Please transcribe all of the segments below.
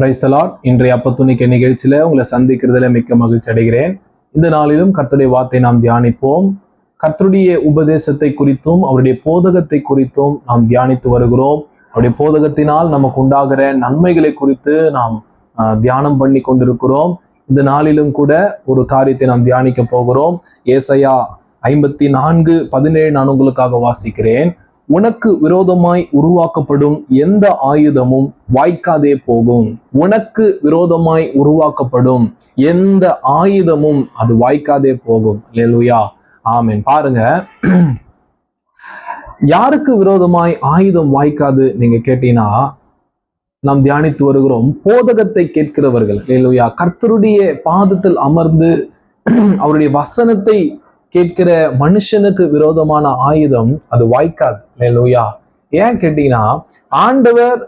Praise the Lord இன்றைய அப்பத்துணிக்க நிகழ்ச்சியில உங்களை சந்திக்கிறதுல மிக்க மகிழ்ச்சி அடைகிறேன். இந்த நாளிலும் கர்த்தருடைய வார்த்தை நாம் தியானிப்போம். கர்த்தருடைய உபதேசத்தை குறித்தும் அவருடைய போதகத்தை குறித்தும் நாம் தியானித்து வருகிறோம். அவருடைய போதகத்தினால் நமக்கு உண்டாகிற நன்மைகளை குறித்து நாம் தியானம் பண்ணி கொண்டிருக்கிறோம். இந்த நாளிலும் கூட ஒரு காரியத்தை நாம் தியானிக்க போகிறோம். ஏசையா ஐம்பத்தி நான்கு பதினேழு நான் உங்களுக்காக வாசிக்கிறேன். உனக்கு விரோதமாய் உருவாக்கப்படும் எந்த ஆயுதமும் வாய்க்காதே போகும். உனக்கு விரோதமாய் உருவாக்கப்படும் எந்த ஆயுதமும் அது வாய்க்காதே போகும். லேலுயா ஆமீன் பாருங்க. யாருக்கு விரோதமாய் ஆயுதம் வாய்க்காது நீங்க கேட்டீங்கன்னா நாம் தியானித்து வருகிறோம். போதகத்தை கேட்கிறவர்கள். அல்லேலூயா கர்த்தருடைய பாதத்தில் அமர்ந்து அவருடைய வசனத்தை கேட்கிற மனுஷனுக்கு விரோதமான ஆயுதம் அது வாய்க்காது. லூயா ஏன் கேட்டீங்கன்னா ஆண்டவர்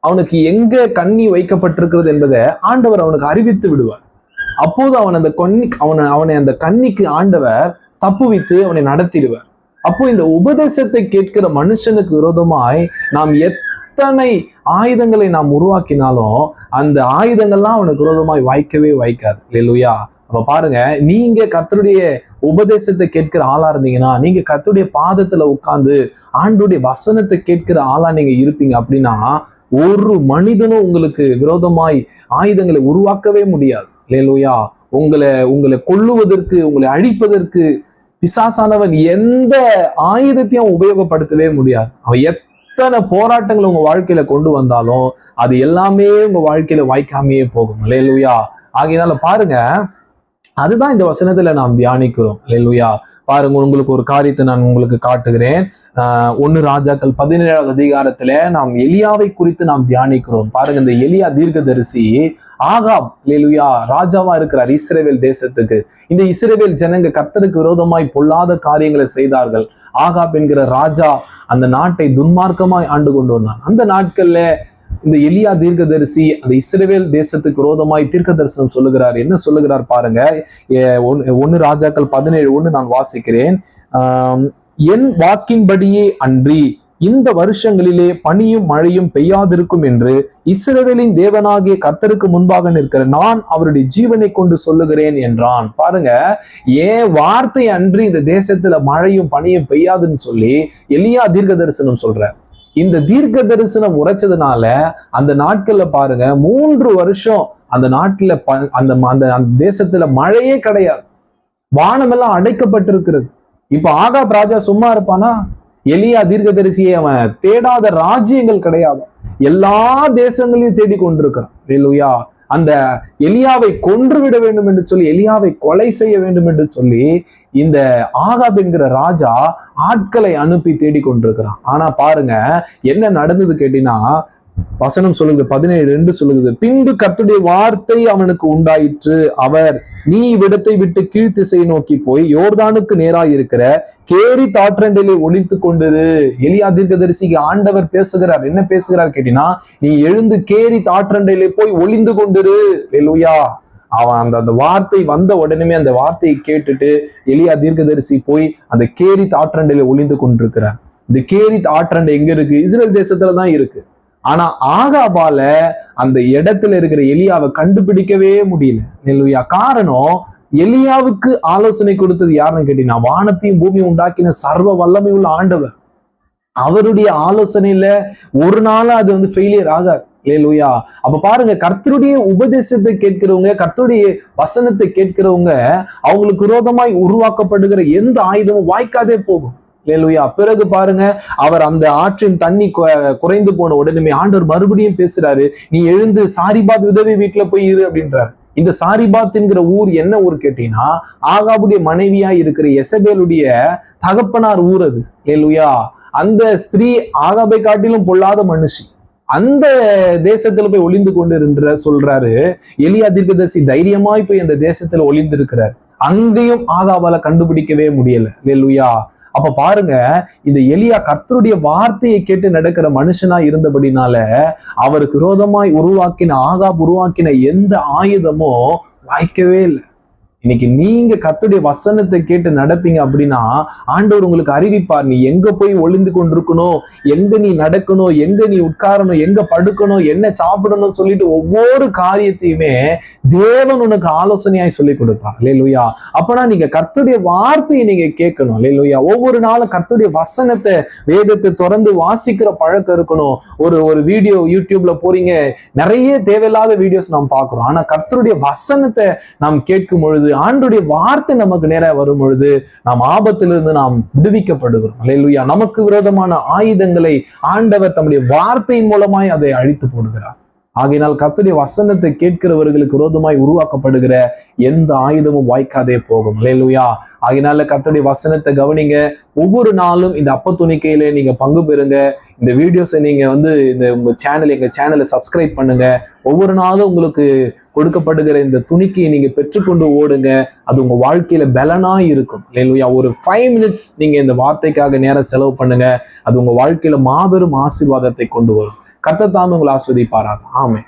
அவனுக்கு எங்க கண்ணி வைக்கப்பட்டிருக்கிறது என்பதை ஆண்டவர் அவனுக்கு அறிவித்து விடுவார். அப்போது அவன் அந்த கண்ணி அவனை அவனை அந்த கண்ணிக்கு ஆண்டவர் தப்புவித்து அவனை நடத்திடுவார். அப்போ இந்த உபதேசத்தை கேட்கிற மனுஷனுக்கு விரோதமாய் நாம் எத்தனை ஆயுதங்களை நாம் உருவாக்கினாலும் அந்த ஆயுதங்கள்லாம் அவனுக்கு விரோதமாய் வாய்க்கவே வாய்க்காது. இல்லையா அப்ப பாருங்க நீங்க கத்தருடைய உபதேசத்தை கேட்கிற ஆளா இருந்தீங்கன்னா நீங்க கத்தருடைய பாதத்துல உட்கார்ந்து ஆண்டுடைய வசனத்தை கேட்கிற ஆளா நீங்க இருப்பீங்க அப்படின்னா ஒரு மனிதனும் உங்களுக்கு விரோதமாய் ஆயுதங்களை உருவாக்கவே முடியாது. லேலுயா உங்களை உங்களை கொல்லுவதற்கு உங்களை அழிப்பதற்கு பிசாசானவன் எந்த ஆயுதத்தையும் உபயோகப்படுத்தவே முடியாது. அவன் எத்தனை போராட்டங்களை உங்க வாழ்க்கையில கொண்டு வந்தாலும் அது எல்லாமே உங்க வாழ்க்கையில வாய்க்காமையே போகும். லேலுயா ஆகையினால பாருங்க அதுதான் இந்த வசனத்துல நாம் தியானிக்கிறோம். இல்லையா பாருங்க உங்களுக்கு ஒரு காரியத்தை நான் உங்களுக்கு காட்டுகிறேன். ஆஹ் ஒன்னு ராஜாக்கள் பதினேழாவது அதிகாரத்துல நாம் எலியாவை குறித்து நாம் தியானிக்கிறோம். பாருங்க இந்த எலியா தீர்க்கதரிசி ஆகாப் லேலுயா ராஜாவா இருக்கிறார் இஸ்ரேவேல் தேசத்துக்கு. இந்த இஸ்ரேவேல் ஜனங்க கர்த்தருக்கு விரோதமாய் பொல்லாத காரியங்களை செய்தார்கள். ஆகாப் என்கிற ராஜா அந்த நாட்டை துன்மார்க்கமாய் ஆண்டு கொண்டு வந்தான். அந்த நாட்கள்ல இந்த எலியா தீர்க்கதரிசி அந்த இஸ்ரேவேல் தேசத்துக்கு விரோதமாய் தீர்க்க தரிசனம் சொல்லுகிறார். என்ன சொல்லுகிறார் பாருங்க. ஒன்னு- ஒன்னு ராஜாக்கள் பதினேழு ஒன்று நான் வாசிக்கிறேன். என் வாக்கின்படியே அன்றி இந்த வருஷங்களிலே பனியும் மழையும் பெய்யாதிருக்கும் என்று இஸ்ரவேலின் தேவனாகிய கத்தருக்கு முன்பாக நிற்கிற நான் அவருடைய ஜீவனை கொண்டு சொல்லுகிறேன் என்றான். பாருங்க. ஏன் வார்த்தை அன்றி இந்த தேசத்துல மழையும் பனியும் பெய்யாதுன்னு சொல்லி எலியா தீர்க்க தரிசனம் சொல்ற இந்த தீர்க்க தரிசனம் உரைச்சதுனால அந்த நாட்கள்ல பாருங்க மூன்று வருஷம் அந்த நாட்டுல ப- அந்த அந்த அந்த தேசத்துல மழையே கிடையாது. வானமெல்லாம் அடைக்கப்பட்டிருக்கிறது. இப்ப ஆகாப் ராஜா சும்மா இருப்பானா? எலியா தீர்க்கதரிசியை அவன் தேடாத ராஜ்யங்கள் கிடையாது. எல்லா தேசங்களையும் தேடி கொண்டிருக்கிறான் இல்லையா அந்த எலியாவை கொன்று விட வேண்டும் என்று சொல்லி எலியாவை கொலை செய்ய வேண்டும் என்று சொல்லி இந்த ஆகாப் என்கிற ராஜா ஆட்களை அனுப்பி தேடி கொண்டிருக்கிறான் ஆனா பாருங்க என்ன நடந்தது கேட்டீங்கன்னா வசனம் சொல்லுது பதினேழு ரெண்டு சொல்லுது. பின்பு கர்த்துடைய வார்த்தை அவனுக்கு உண்டாயிற்று. அவர் நீ இவ்விடத்தை விட்டு கீழ்த்திசை நோக்கி போய் யோர்தானுக்கு நேராக இருக்கிற கேரி தாற்றண்டிலே ஒளித்து கொண்டிரு. எலியா தீர்க்கதரிசிக்கு ஆண்டவர் பேசுகிறார். என்ன பேசுகிறார் கேட்டினா நீ எழுந்து கேரி தாற்றண்டையிலே போய் ஒளிந்து கொண்டிரு. எலுயா அவன் அந்த அந்த வார்த்தை வந்த உடனே அந்த வார்த்தையை கேட்டுட்டு எலியா தீர்க்கதரிசி போய் அந்த கேரி தாற்றண்டையில ஒளிந்து கொண்டிருக்கிறார். இந்த கேரி தாற்றண்டை எங்க இருக்கு? இஸ்ரேல் தேசத்துல தான் இருக்கு. ஆனா ஆகாபால அந்த இடத்துல இருக்கிற எலியாவை கண்டுபிடிக்கவே முடியல. நெல்லுயா காரணம் எலியாவுக்கு ஆலோசனை கொடுத்தது யாருன்னு கேட்டீங்கன்னா வானத்தையும் பூமியும் உண்டாக்கின சர்வ வல்லமை உள்ள ஆண்டவர். அவருடைய ஆலோசனையில ஒரு நாளும் அது வந்து ஃபெயிலியர் ஆகாது. லேலுயா அப்ப பாருங்க கர்த்தருடைய உபதேசத்தை கேட்கிறவங்க கர்த்தருடைய வசனத்தை கேட்கிறவங்க அவங்களுக்கு விரோதமாய் உருவாக்கப்படுகிற எந்த ஆயுதமும் வாய்க்காதே போகும். லேலுயா பிறகு பாருங்க அவர் அந்த ஆற்றின் தண்ணி குறைந்து போன உடனே ஆண்டவர் மறுபடியும் பேசுறாரு நீ எழுந்து சாரிபாத் விதவை வீட்டுல போய் இரு அப்படின்றார். இந்த சாரிபாத் என்கிற ஊர் என்ன ஊர் கேட்டீங்கன்னா ஆகாவுடைய மனைவியா இருக்கிற எசபேலுடைய தகப்பனார் ஊர் அது. லேலுயா அந்த ஸ்திரீ ஆகாபை காட்டிலும் பொல்லாத மனுஷி. அந்த தேசத்துல போய் ஒளிந்து கொண்டு சொல்றாரு எலியா தீர்க்கதர்சி தைரியமாய் போய் அந்த தேசத்துல ஒளிந்து இருக்கிறார் அங்கேயும் ஆகாபால கண்டுபிடிக்கவே முடியல. இல்லையா அப்ப பாருங்க இந்த எலியா கர்த்தருடைய வார்த்தையை கேட்டு நடக்கிற மனுஷனா இருந்தபடினால அவருக்கு விரோதமாய் உருவாக்கின ஆகாப் உருவாக்கின எந்த ஆயுதமோ வாய்க்கவே இல்லை. இன்னைக்கு நீங்க கத்துடைய வசனத்தை கேட்டு நடப்பீங்க அப்படின்னா ஆண்டவர் உங்களுக்கு அறிவிப்பார். நீ எங்க போய் ஒளிந்து கொண்டிருக்கணும்? எங்க நீ நடக்கணும்? எங்க நீ உட்காரணும்? எங்க படுக்கணும்? என்ன சாப்பிடணும்னு சொல்லிட்டு ஒவ்வொரு காரியத்தையுமே தேவன் உனக்கு ஆலோசனையாய் சொல்லி கொடுப்பார். லேலுயா அப்பனா நீங்க கர்த்தருடைய வார்த்தையை நீங்க கேட்கணும். லேலுயா ஒவ்வொரு நாளும் கர்த்தருடைய வசனத்தை வேதத்தை திறந்து வாசிக்கிற பழக்கம் இருக்கணும். ஒரு ஒரு வீடியோ யூடியூப்ல போறீங்க. நிறைய தேவையில்லாத வீடியோஸ் நாம் பார்க்கிறோம். ஆனா கர்த்தருடைய வசனத்தை நாம் கேட்கும் பொழுது ஆண்டுடைய வார்த்தை நமக்கு நேராக வரும் பொழுது நாம் ஆபத்திலிருந்து நாம் விடுவிக்கப்படுகிறோம். அல்லையா நமக்கு விரோதமான ஆயுதங்களை ஆண்டவர் தம்முடைய வார்த்தையின் மூலமாய் அதை அழித்து போடுகிறார். ஆகையினால் கத்துடைய வசனத்தை கேட்கிறவர்களுக்கு விரோதமாய் உருவாக்கப்படுகிற எந்த ஆயுதமும் வாய்க்காதே போகும். இல்லையா ஆகையினால கத்துடைய வசனத்தை கவனிங்க. ஒவ்வொரு நாளும் இந்த அப்ப துணிக்கையில நீங்க பங்கு பெறுங்க. இந்த வீடியோஸை நீங்க வந்து இந்த உங்க சேனல் எங்க சேனலை சப்ஸ்கிரைப் பண்ணுங்க. ஒவ்வொரு நாளும் உங்களுக்கு கொடுக்கப்படுகிற இந்த துணிக்கையை நீங்க பெற்றுக்கொண்டு ஓடுங்க. அது உங்க வாழ்க்கையில பலனா இருக்கும். இல்லையா ஒரு ஃபைவ் மினிட்ஸ் நீங்க இந்த வார்த்தைக்காக நேரம் செலவு பண்ணுங்க. அது உங்க வாழ்க்கையில மாபெரும் ஆசீர்வாதத்தை கொண்டு வரும். கர்த்தர் தாமே உங்களை ஆஸ்வதிப்பாராக ஆமே